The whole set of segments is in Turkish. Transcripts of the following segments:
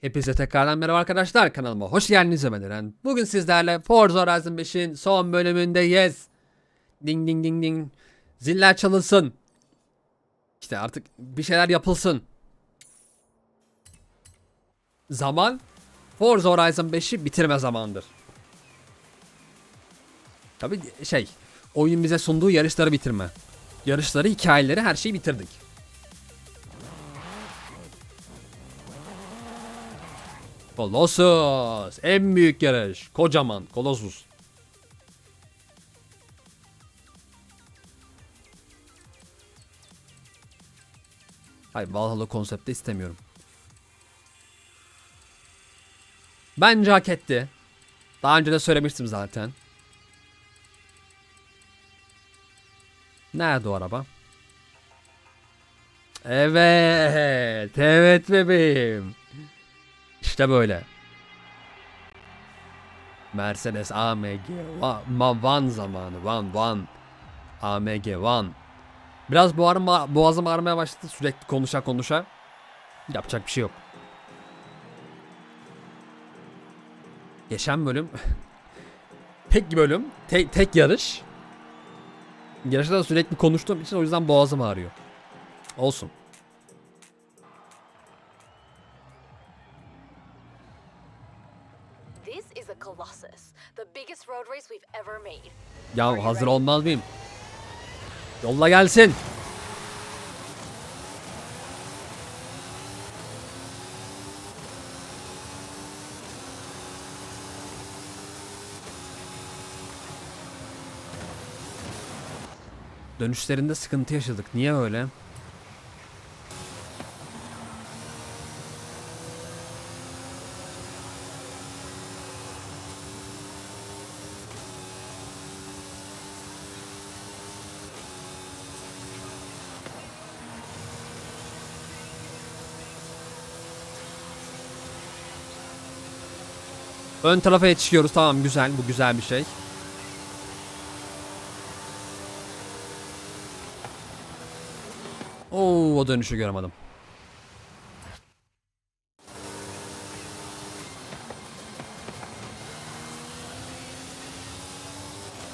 Hepinize tekrardan merhaba arkadaşlar kanalıma hoş geldiniz ben. Bugün sizlerle Forza Horizon 5'in son bölümündeyiz. Ding ding ding ding. Ziller çalınsın. İşte artık bir şeyler yapılsın. Zaman Forza Horizon 5'i bitirme zamandır. Tabi şey oyun bize sunduğu yarışları bitirme. Yarışları, hikayeleri her şeyi bitirdik. Colossus. En büyük yarış. Kocaman. Colossus. Hayır Valhalla konsepte istemiyorum. Bence hak etti. Daha önce de söylemiştim zaten. Nerede o araba? Evet. Evet bebeğim. İşte böyle. Mercedes AMG ma- One zamanı. One One. AMG One. Biraz boğarma, boğazım ağrımaya başladı sürekli konuşa konuşa. Yapacak bir şey yok. Geçen bölüm tek bölüm, tek, tek yarış. Yarışta da sürekli konuştuğum için o yüzden boğazım ağrıyor. Olsun. This is a Colossus, the biggest road race we've ever made. Ya hazır olmaz mıyım? Yolla gelsin. Dönüşlerinde sıkıntı yaşadık. Niye öyle? Ön tarafa yetişiyoruz. Tamam güzel. Bu güzel bir şey. Oo, o dönüşü göremedim.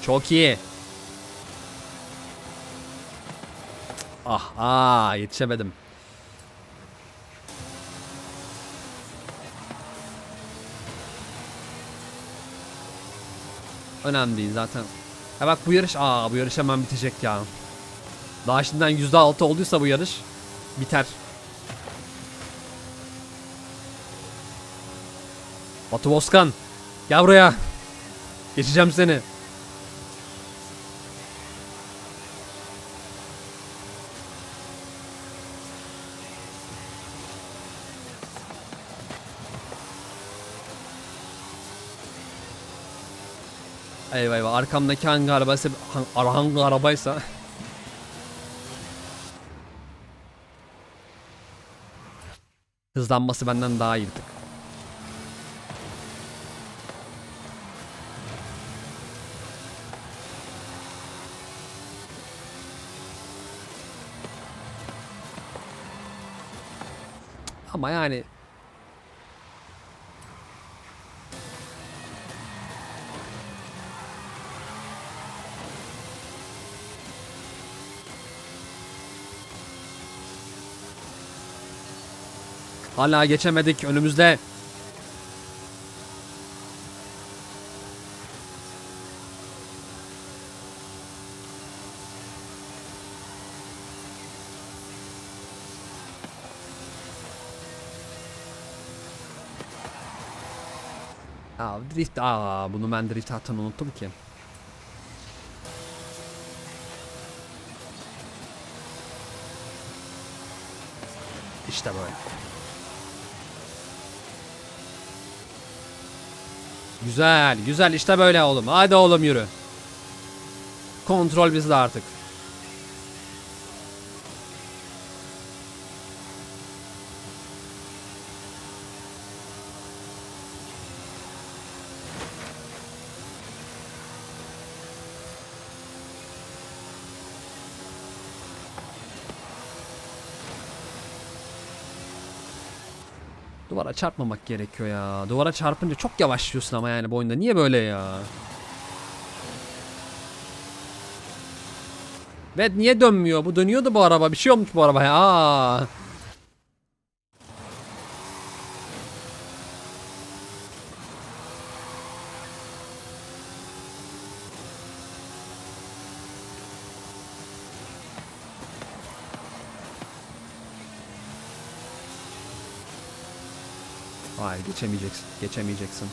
Çok iyi. Ah, aa yetişemedim. Önemli değil zaten. Ha bak bu yarış, aa bu yarış hemen bitecek ya. Daha şimdiden %6 olduysa bu yarış biter. Batu Bozkan gel buraya. Geçeceğim seni. Eyvah eyvah arkamdaki hangi arabaysa hangi, arabaysa Hızlanması benden daha iyi tık. Ama yani hala geçemedik önümüzde. Aa, drift, aa bunu ben drift atını unuttum ki. İşte böyle. Güzel, güzel işte böyle oğlum. Hadi oğlum yürü. Kontrol bizde artık. Duvara çarpmamak gerekiyor ya. Duvara çarpınca çok yavaşlıyorsun ama yani bu oyunda. Niye böyle ya? Ve niye dönmüyor? Bu dönüyordu bu araba. Bir şey olmuş bu arabaya. Aa. Hayır geçemeyeceksin. Geçemeyeceksin.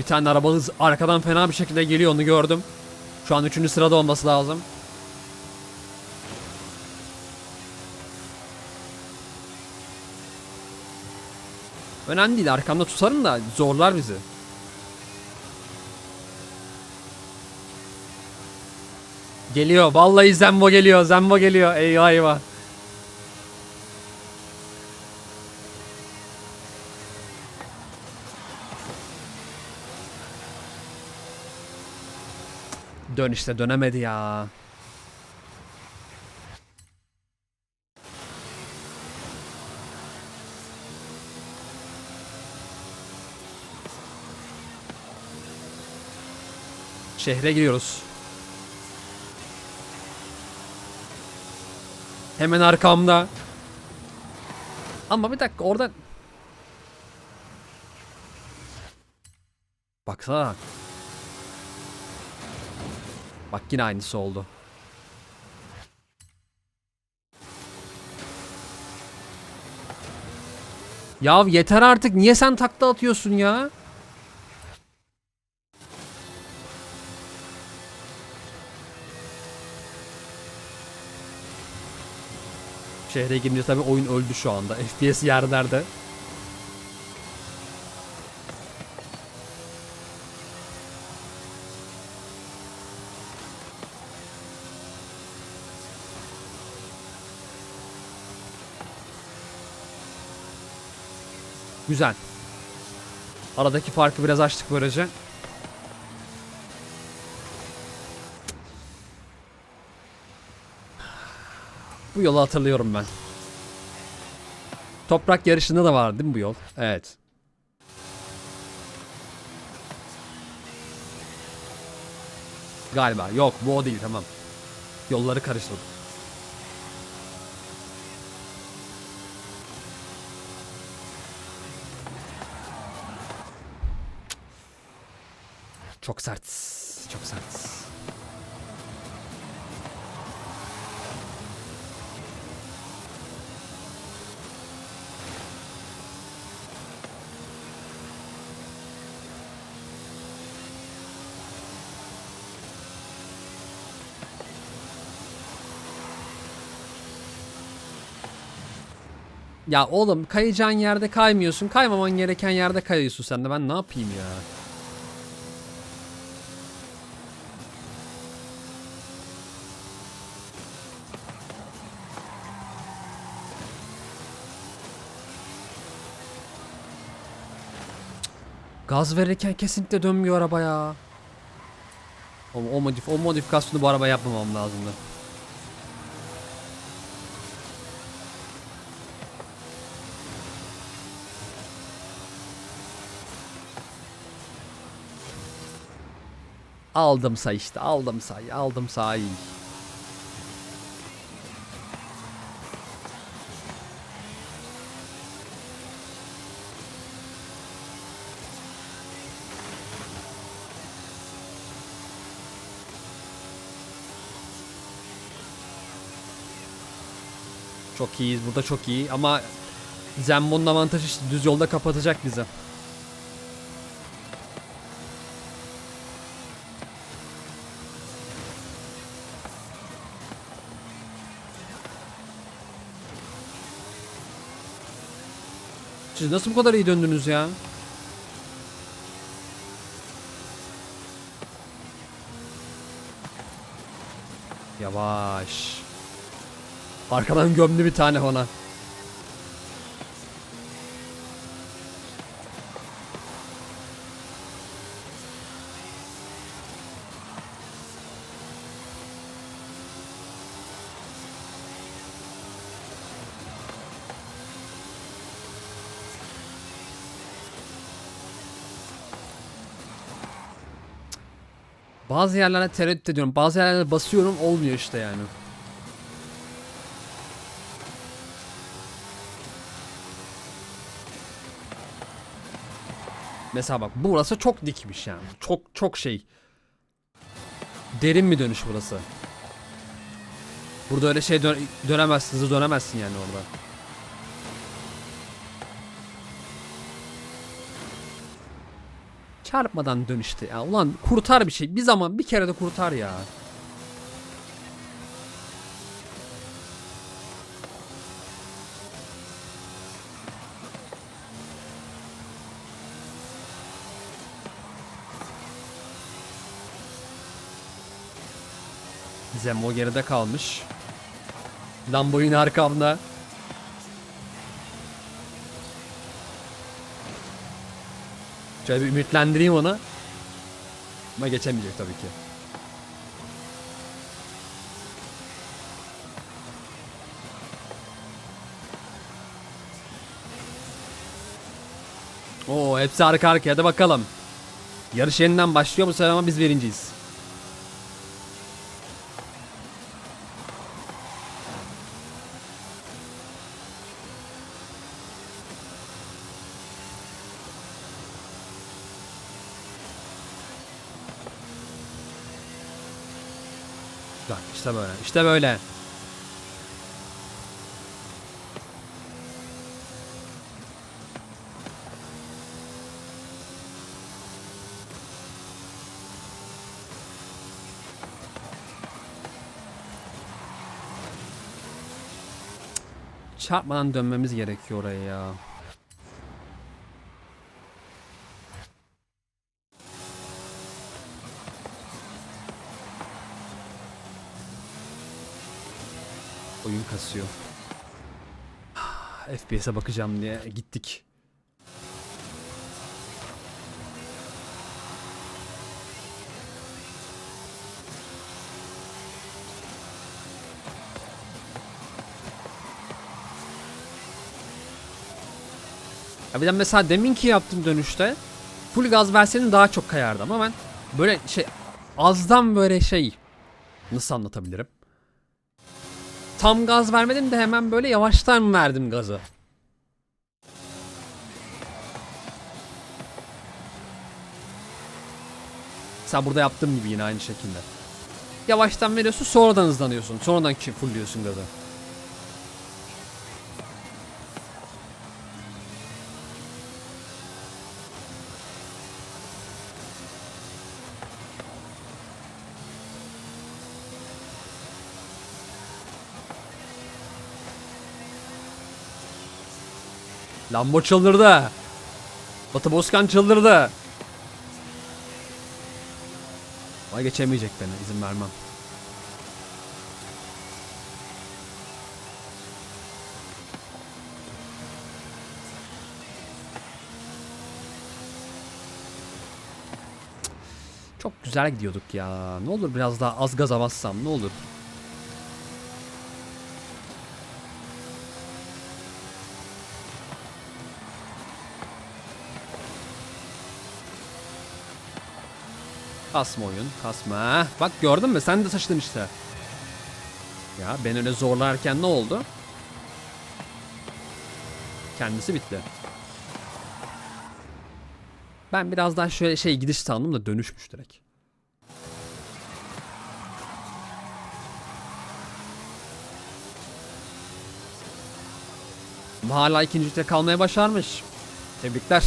Bir tane araba hız arkadan fena bir şekilde geliyor onu gördüm. Şu an 3. sırada olması lazım. Önemli değil arkamda tutarım da zorlar bizi. Geliyor vallahi Zembo geliyor Zembo geliyor eyvah eyvah. Dön işte dönemedi ya. Şehre giriyoruz. Hemen arkamda. Ama bir dakika orada... Baksana. Bak yine aynısı oldu. Ya yeter artık. Niye sen takla atıyorsun ya? Şehre girince tabii oyun öldü şu anda. FPS yerlerde. Güzel. Aradaki farkı biraz açtık böylece. Bu yolu hatırlıyorum ben. Toprak yarışında da var değil mi bu yol? Evet. Galiba. Yok bu o değil tamam. Yolları karıştırdım. Çok sert. Çok sert. Ya oğlum kayacağın yerde kaymıyorsun. Kaymaman gereken yerde kayıyorsun sen de. Ben ne yapayım ya? Gaz verirken kesinlikle dönmüyor araba ya. O, o, modif, o modifikasyonu bu araba yapmamam lazımdı. Aldım say işte aldım say aldım say. Çok iyiyiz burada çok iyi ama Zembon'un avantajı işte düz yolda kapatacak bizi. Siz nasıl bu kadar iyi döndünüz ya? Yavaş. Arkadan gömdü bir tane ona. Bazı yerlere tereddüt ediyorum. Bazı yerlere basıyorum olmuyor işte yani. Mesela bak burası çok dikmiş yani. Çok çok şey. Derin bir dönüş burası. Burada öyle şey dö- dönemezsin, hızlı dönemezsin yani orada. Çarpmadan dön işte ya. Ulan kurtar bir şey. Bir zaman bir kere de kurtar ya. Zemo geride kalmış. Lambo yine arkamda. Şöyle bir ümitlendireyim onu. Ama geçemeyecek tabii ki. Oo hepsi arka arkaya hadi bakalım. Yarış yeniden başlıyor bu sefer ama biz birinciyiz. Bak işte böyle işte böyle. Çarpmadan dönmemiz gerekiyor oraya ya. Kasıyor. FPS'e bakacağım diye gittik. Ya bir de mesela deminki yaptığım dönüşte full gaz versenin daha çok kayardı ama ben böyle şey azdan böyle şey nasıl anlatabilirim? Tam gaz vermedim de hemen böyle yavaştan verdim gazı. Mesela burada yaptığım gibi yine aynı şekilde. Yavaştan veriyorsun sonradan hızlanıyorsun. Sonradan fullliyorsun gazı. Lambo çıldırdı. Batı Bozkan çıldırdı. Ama geçemeyecek beni izin vermem. Çok güzel gidiyorduk ya. Ne olur biraz daha az gaza bassam ne olur. Kasma oyun. Kasma. Bak gördün mü? Sen de taşıdın işte. Ya ben öyle zorlarken ne oldu? Kendisi bitti. Ben biraz daha şöyle şey gidiş sandım da dönüşmüş direkt. Hala ikincilikte kalmaya başarmış. Tebrikler.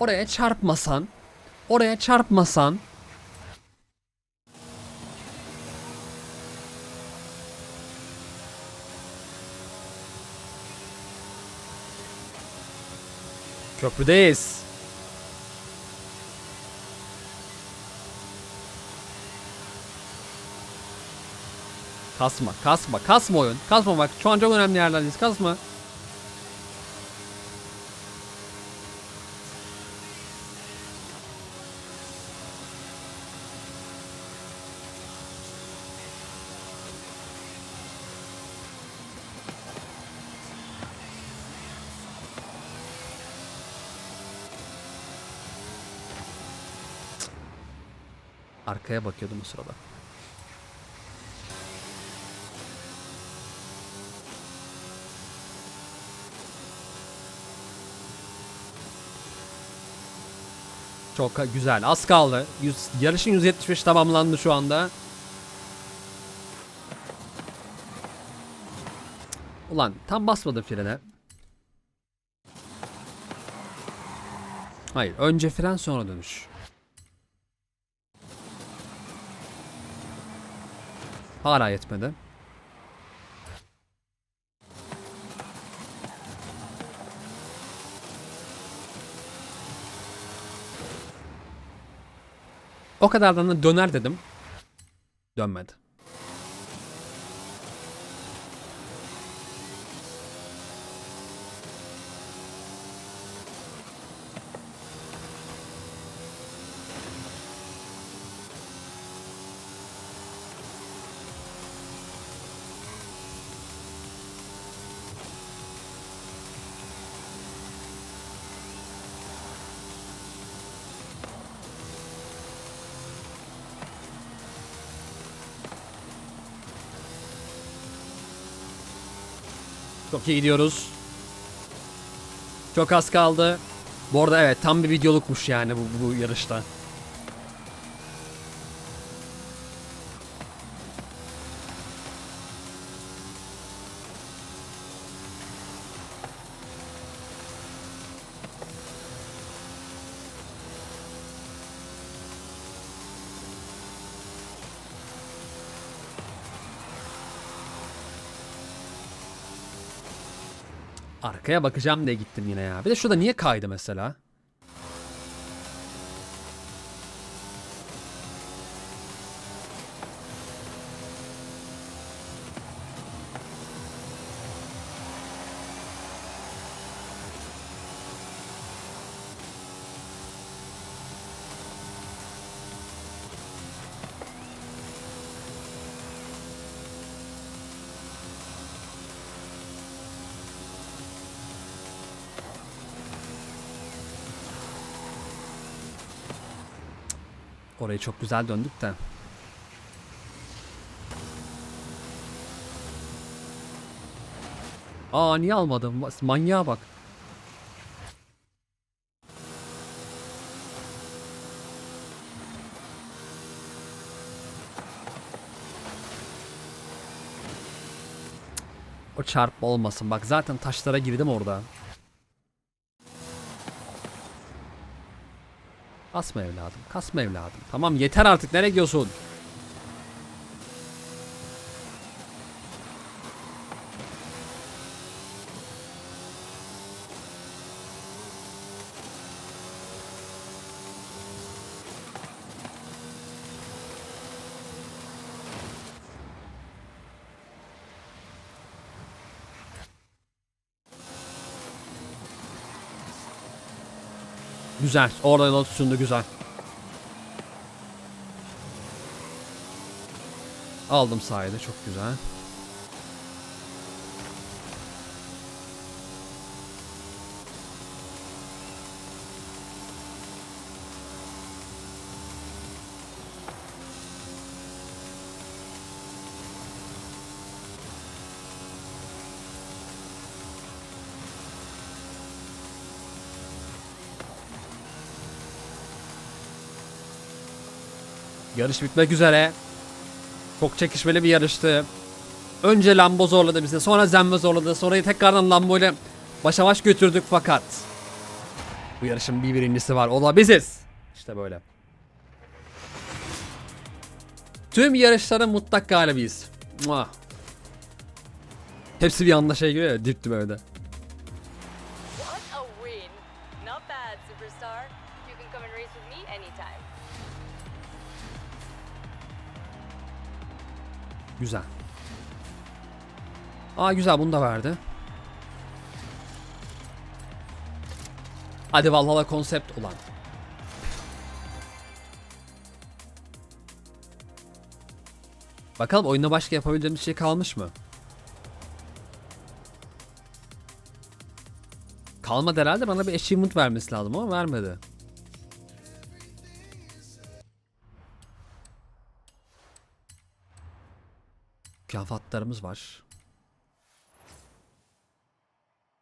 Oraya çarpmasan, oraya çarpmasan Köprüdeyiz. Kasma, kasma, kasma oyun. Kasma bak. Şu an çok önemli yerlerdeyiz. Kasma. Arkaya bakıyordum o sırada. Çok güzel. Az kaldı. Yüz- yarışın 175 tamamlandı şu anda. Ulan tam basmadım frene. Hayır. Önce fren sonra dönüş. Hala yetmedi. O kadardan da döner dedim. Dönmedi. Çok iyi gidiyoruz. Çok az kaldı. Bu arada evet tam bir videolukmuş yani bu, bu yarışta. Arkaya bakacağım diye gittim yine ya. Bir de şurada niye kaydı mesela? Orayı çok güzel döndük de. Aa niye almadım? Manyağa bak. O çarpma olmasın. Bak zaten taşlara girdim orada. Kasma evladım. Kasma evladım. Tamam yeter artık. Nereye gidiyorsun? Güzel. Orada yol tutundu güzel. Aldım sayede çok güzel. Yarış bitmek üzere. Çok çekişmeli bir yarıştı. Önce Lambo zorladı bizi. Sonra Zenme zorladı. Sonra tekrardan Lambo ile başa baş götürdük fakat. Bu yarışın bir birincisi var. O da biziz. İşte böyle. Tüm yarışların mutlak galibiyiz. Mua. Hepsi bir anda şey giriyor ya dip öyle. What a win! Not bad, superstar. You can come and race with me anytime. Güzel. Aa güzel bunu da verdi. Hadi Valhalla konsept ulan. Bakalım oyunda başka yapabileceğimiz şey kalmış mı? Kalmadı herhalde bana bir achievement vermesi lazım ama vermedi. Mükafatlarımız var.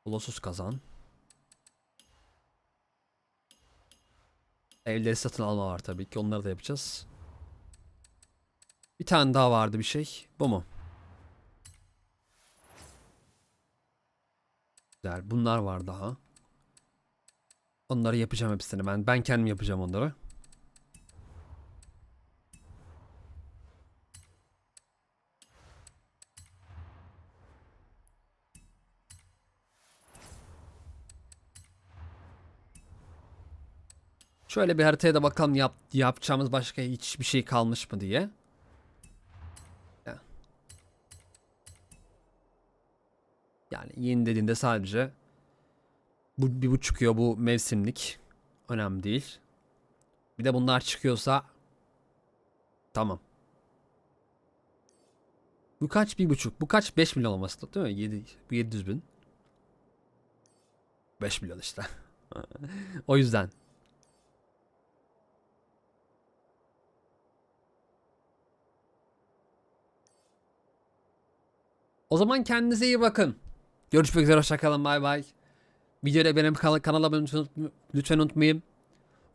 Ulosuz kazan. Evleri satın alma var tabii ki. Onları da yapacağız. Bir tane daha vardı bir şey. Bu mu? Güzel. Bunlar var daha. Onları yapacağım hepsini ben. Ben kendim yapacağım onları. Şöyle bir haritaya da bakalım yap, yapacağımız başka hiçbir şey kalmış mı diye. Ya. Yani yeni dediğinde sadece bu bir bu çıkıyor bu mevsimlik. Önemli değil. Bir de bunlar çıkıyorsa tamam. Bu kaç bir buçuk? Bu kaç? 5 milyon olması değil mi? 7, bu 700 bin. 5 milyon işte. o yüzden. O zaman kendinize iyi bakın. Görüşmek üzere hoşçakalın bay bay. Videoda benim kanala, kanala abone olmayı lütfen unutmayın.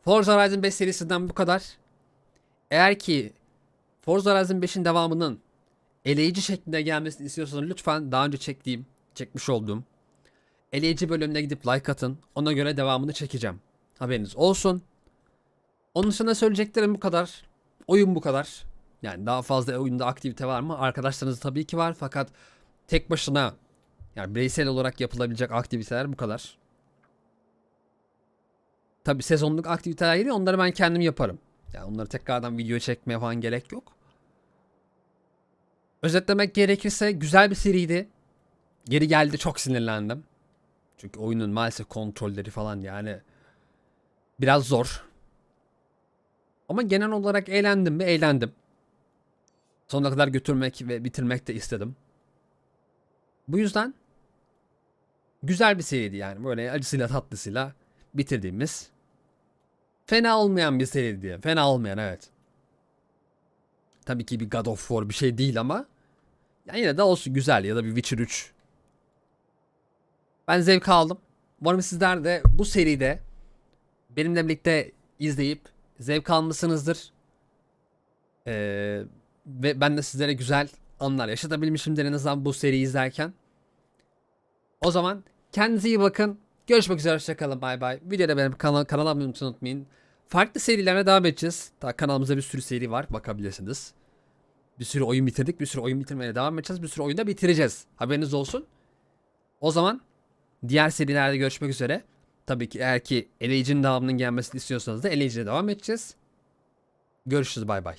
Forza Horizon 5 serisinden bu kadar. Eğer ki Forza Horizon 5'in devamının eleyici şeklinde gelmesini istiyorsanız lütfen daha önce çektiğim, çekmiş olduğum eleyici bölümüne gidip like atın. Ona göre devamını çekeceğim. Haberiniz olsun. Onun dışında söyleyeceklerim bu kadar. Oyun bu kadar. Yani daha fazla oyunda aktivite var mı? Arkadaşlarınız tabii ki var fakat tek başına yani bireysel olarak yapılabilecek aktiviteler bu kadar. Tabii sezonluk aktiviteler geliyor. Onları ben kendim yaparım. Yani onları tekrardan video çekmeye falan gerek yok. Özetlemek gerekirse güzel bir seriydi. Geri geldi çok sinirlendim. Çünkü oyunun maalesef kontrolleri falan yani biraz zor. Ama genel olarak eğlendim mi? Eğlendim. Sonuna kadar götürmek ve bitirmek de istedim. Bu yüzden güzel bir seriydi yani. Böyle acısıyla tatlısıyla bitirdiğimiz fena olmayan bir seriydi diye. Fena olmayan evet. Tabii ki bir God of War bir şey değil ama yani yine de olsun güzel ya da bir Witcher 3. Ben zevk aldım. Umarım sizler de bu seride benimle birlikte izleyip zevk almışsınızdır. Ee, ve ben de sizlere güzel anlar yaşatabilmişimdir en azından bu seriyi izlerken. O zaman kendinize iyi bakın. Görüşmek üzere hoşçakalın bay bay. Videoda benim kanal, kanala abone olmayı unutmayın. Farklı serilerine devam edeceğiz. Daha kanalımızda bir sürü seri var bakabilirsiniz. Bir sürü oyun bitirdik. Bir sürü oyun bitirmeye devam edeceğiz. Bir sürü oyunda bitireceğiz. Haberiniz olsun. O zaman diğer serilerde görüşmek üzere. Tabii ki eğer ki Eleyici'nin devamının gelmesini istiyorsanız da Eleyici'yle devam edeceğiz. Görüşürüz bay bay.